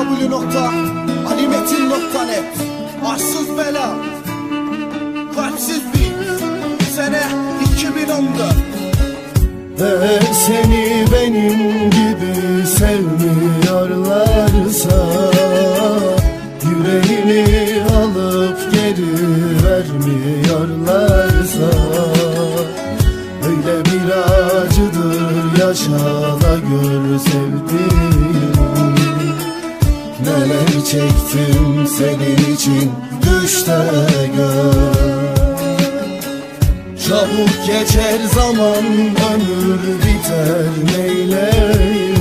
www.alimetin.net Arsız bela. Kalpsiz bir Sene 2014 Ve seni benim gibi sevmiyorlarsa Yüreğini alıp geri vermiyorlarsa Öyle bir acıdır yaşa da gör sevdiğim çektim senin için düşte gör. Çabuk geçer zaman ömür biter neyleyim?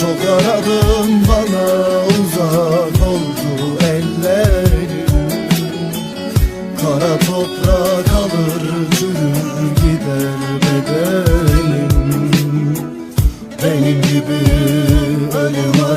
Çok aradım bana uzak oldu ellerim. Kara toprak alır çürür gider bedenim. Benim gibi ölüm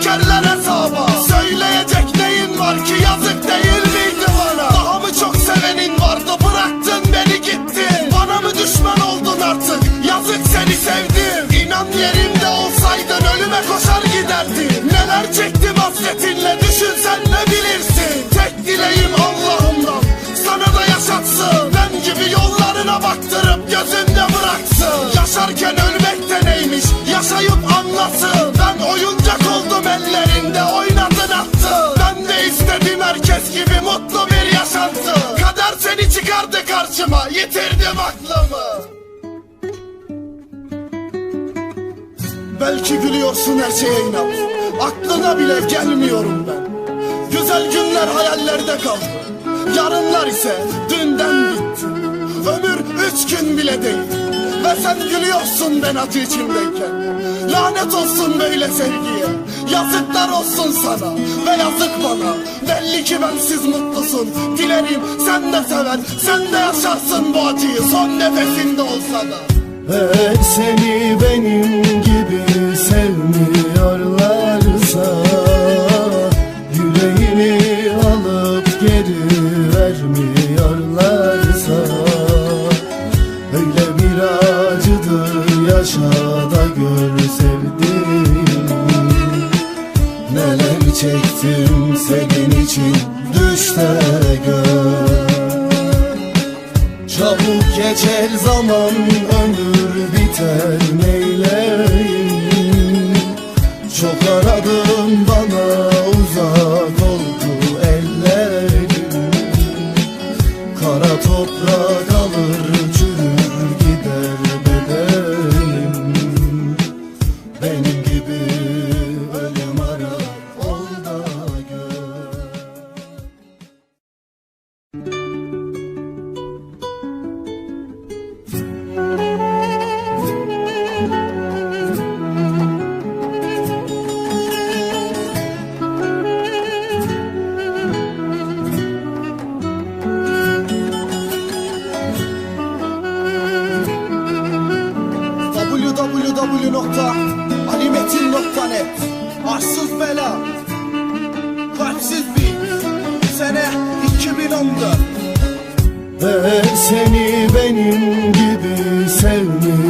çekerler hesaba Söyleyecek neyin var ki yazık değil miydi bana? Daha mı çok sevenin vardı? Bıraktın beni gittin. Bana mı düşman oldun artık? Yazık seni sevdim. İnan yerimde olsaydın ölüme koşar giderdin. Neler çektim hasretinle düşünsen ne bilirsin? Tek dileğim Allah'ımdan. Sana da yaşatsın. Ben gibi yollarına baktırıp gözünde bıraksın. Yaşarken ölmek de neymiş? Yaşayıp anlasın. Ben oyuncak yitirdim aklımı. Belki gülüyorsun her şeye inat Aklına bile gelmiyorum ben. Güzel günler hayallerde kaldı. Yarınlar ise dünden bitti. Ömür üç gün bile değil. Ve sen gülüyorsun ben acı içimdeyken Lanet olsun böyle sevgiye Yazıklar olsun sana Ve yazık bana. Belli ki bensiz mutlusun. Dilerim sen de sever Sen de yaşarsın bu acıyı. Son nefesinde olsa da. Ve seni benim gibi sevmiyorlarsa Yüreğini alıp geri vermiyorlarsa Öyle bir acıdır yaşa da gör sevdiğim. Neler çektim senin için. Düşte gör. Çabuk geçer zaman ömür biter neyleyim? Çok aradım bana uzak oldu ellerim. Kara toprak alır www.alimetin.net Arsız bela Kalpsiz bir Sene 2014 Ve seni benim gibi sevmiyorlarsa